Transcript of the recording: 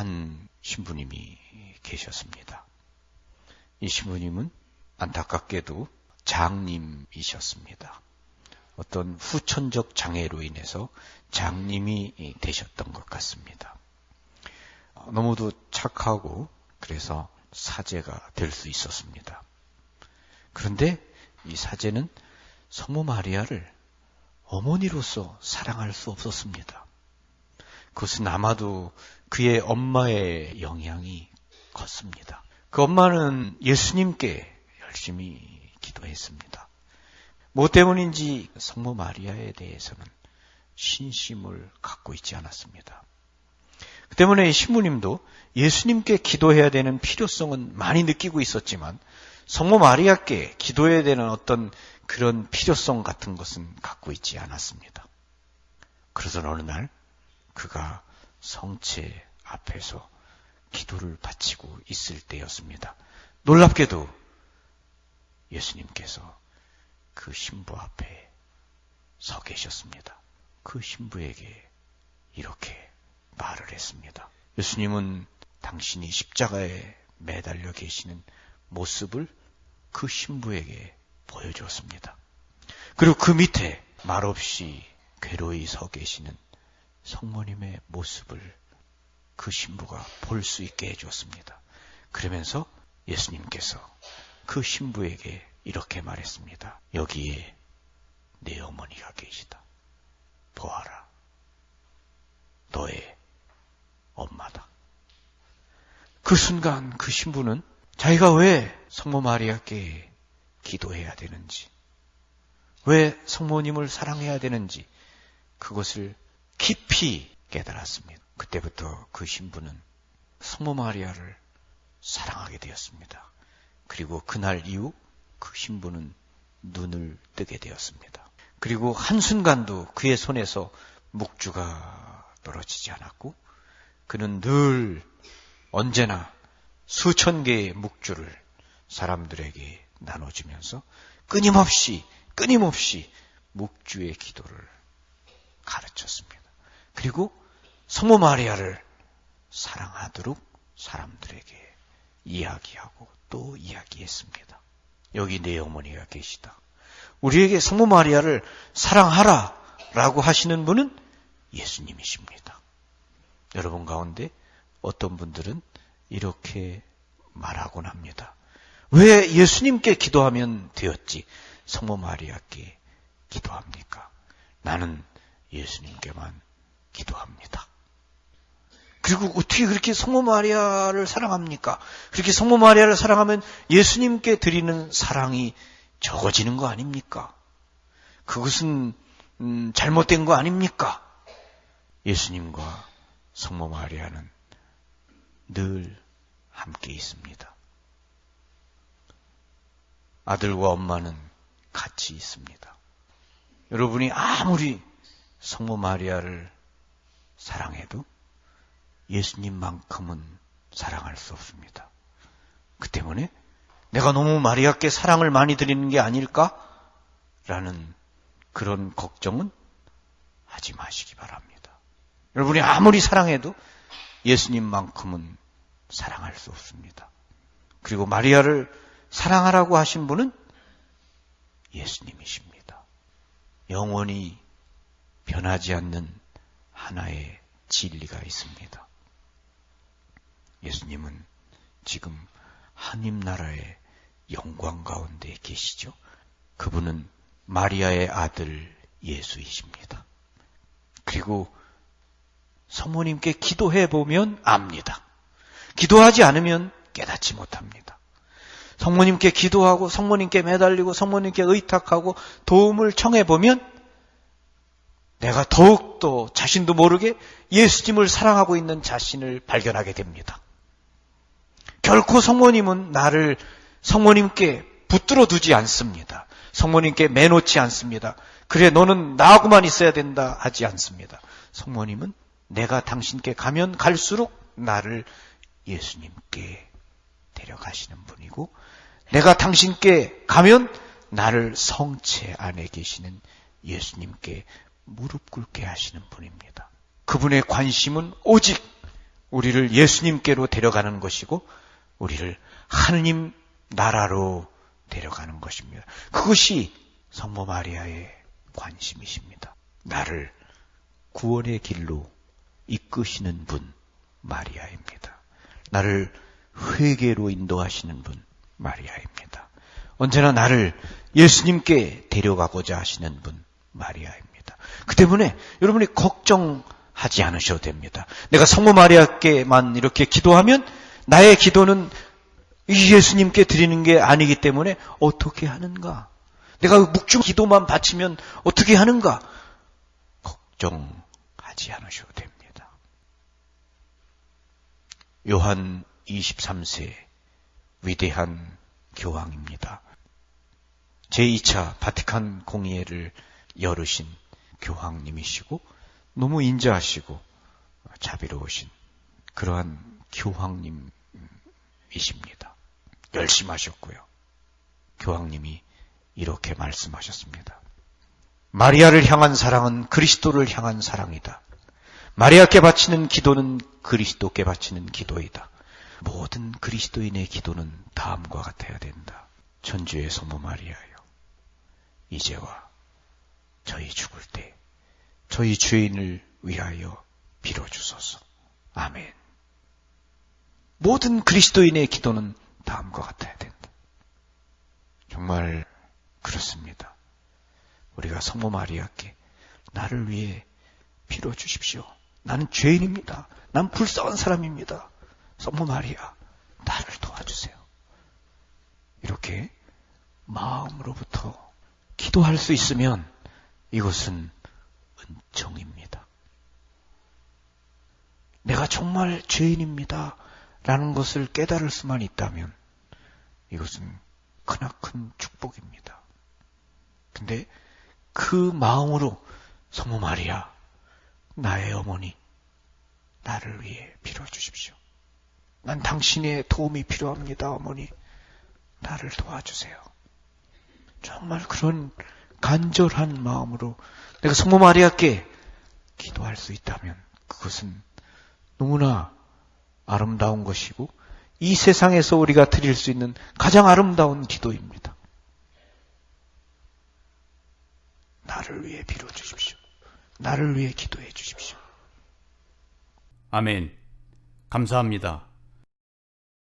한 신부님이 계셨습니다. 이 신부님은 안타깝게도 장님이셨습니다. 어떤 후천적 장애로 인해서 장님이 되셨던 것 같습니다. 너무도 착하고 그래서 사제가 될 수 있었습니다. 그런데 이 사제는 성모 마리아를 어머니로서 사랑할 수 없었습니다. 그것은 아마도 그의 엄마의 영향이 컸습니다. 그 엄마는 예수님께 열심히 기도했습니다. 뭐 때문인지 성모 마리아에 대해서는 신심을 갖고 있지 않았습니다. 그 때문에 신부님도 예수님께 기도해야 되는 필요성은 많이 느끼고 있었지만 성모 마리아께 기도해야 되는 어떤 그런 필요성 같은 것은 갖고 있지 않았습니다. 그래서 어느 날 그가 성체 앞에서 기도를 바치고 있을 때였습니다. 놀랍게도 예수님께서 그 신부 앞에 서 계셨습니다. 그 신부에게 이렇게 말을 했습니다. 예수님은 당신이 십자가에 매달려 계시는 모습을 그 신부에게 보여주었습니다. 그리고 그 밑에 말없이 괴로이 서 계시는 성모님의 모습을 그 신부가 볼 수 있게 해주었습니다. 그러면서 예수님께서 그 신부에게 이렇게 말했습니다. 여기에 내 어머니가 계시다. 보아라. 너의 엄마다. 그 순간 그 신부는 자기가 왜 성모 마리아께 기도해야 되는지, 왜 성모님을 사랑해야 되는지, 그것을 깊이 깨달았습니다. 그때부터 그 신부는 성모 마리아를 사랑하게 되었습니다. 그리고 그날 이후 그 신부는 눈을 뜨게 되었습니다. 그리고 한순간도 그의 손에서 묵주가 떨어지지 않았고 그는 늘 언제나 수천 개의 묵주를 사람들에게 나눠주면서 끊임없이 끊임없이 묵주의 기도를. 그리고 성모 마리아를 사랑하도록 사람들에게 이야기하고 또 이야기했습니다. 여기 내 어머니가 계시다. 우리에게 성모 마리아를 사랑하라 라고 하시는 분은 예수님이십니다. 여러분 가운데 어떤 분들은 이렇게 말하곤 합니다. 왜 예수님께 기도하면 되었지? 성모 마리아께 기도합니까? 나는 예수님께만 기도합니다. 그리고 어떻게 그렇게 성모 마리아를 사랑합니까? 그렇게 성모 마리아를 사랑하면 예수님께 드리는 사랑이 적어지는 거 아닙니까? 그것은 음, 잘못된 거 아닙니까? 예수님과 성모 마리아는 늘 함께 있습니다. 아들과 엄마는 같이 있습니다. 여러분이 아무리 성모 마리아를 사랑해도 예수님만큼은 사랑할 수 없습니다. 그 때문에 내가 너무 마리아께 사랑을 많이 드리는 게 아닐까? 라는 그런 걱정은 하지 마시기 바랍니다. 여러분이 아무리 사랑해도 예수님만큼은 사랑할 수 없습니다. 그리고 마리아를 사랑하라고 하신 분은 예수님이십니다. 영원히 변하지 않는 하나의 진리가 있습니다. 예수님은 지금 하님 나라의 영광 가운데 계시죠. 그분은 마리아의 아들 예수이십니다. 그리고 성모님께 기도해 보면 압니다. 기도하지 않으면 깨닫지 못합니다. 성모님께 기도하고 성모님께 매달리고 성모님께 의탁하고 도움을 청해 보면 내가 더욱더 자신도 모르게 예수님을 사랑하고 있는 자신을 발견하게 됩니다. 결코 성모님은 나를 성모님께 붙들어 두지 않습니다. 성모님께 매놓지 않습니다. 그래, 너는 나하고만 있어야 된다 하지 않습니다. 성모님은 내가 당신께 가면 갈수록 나를 예수님께 데려가시는 분이고, 내가 당신께 가면 나를 성체 안에 계시는 예수님께 무릎 꿇게 하시는 분입니다. 그분의 관심은 오직 우리를 예수님께로 데려가는 것이고 우리를 하느님 나라로 데려가는 것입니다. 그것이 성모 마리아의 관심이십니다. 나를 구원의 길로 이끄시는 분 마리아입니다. 나를 회개로 인도하시는 분 마리아입니다. 언제나 나를 예수님께 데려가고자 하시는 분 마리아입니다. 그 때문에 여러분이 걱정하지 않으셔도 됩니다. 내가 성모 마리아께만 이렇게 기도하면 나의 기도는 이 예수님께 드리는 게 아니기 때문에 어떻게 하는가? 내가 묵중 기도만 바치면 어떻게 하는가? 걱정하지 않으셔도 됩니다. 요한 23세 위대한 교황입니다. 제2차 바티칸 공의회를 열으신 교황님이시고 너무 인자하시고 자비로우신 그러한 교황님이십니다. 열심히 하셨고요. 교황님이 이렇게 말씀하셨습니다. 마리아를 향한 사랑은 그리스도를 향한 사랑이다. 마리아께 바치는 기도는 그리스도께 바치는 기도이다. 모든 그리스도인의 기도는 다음과 같아야 된다. 천주의 성모 마리아여, 이제와 저희 죽을 때 저희 죄인을 위하여 빌어주소서. 아멘. 모든 그리스도인의 기도는 다음과 같아야 된다. 정말 그렇습니다. 우리가 성모 마리아께 나를 위해 빌어 주십시오. 나는 죄인입니다. 난 불쌍한 사람입니다. 성모 마리아, 나를 도와주세요. 이렇게 마음으로부터 기도할 수 있으면 이것은 은총입니다. 내가 정말 죄인입니다. 라는 것을 깨달을 수만 있다면 이것은 크나큰 축복입니다. 근데 그 마음으로 성모 마리아, 나의 어머니, 나를 위해 빌어주십시오. 난 당신의 도움이 필요합니다, 어머니. 나를 도와주세요. 정말 그런 간절한 마음으로 내가 성모 마리아께 기도할 수 있다면 그것은 너무나 아름다운 것이고 이 세상에서 우리가 드릴 수 있는 가장 아름다운 기도입니다. 나를 위해 빌어 주십시오. 나를 위해 기도해 주십시오. 아멘. 감사합니다.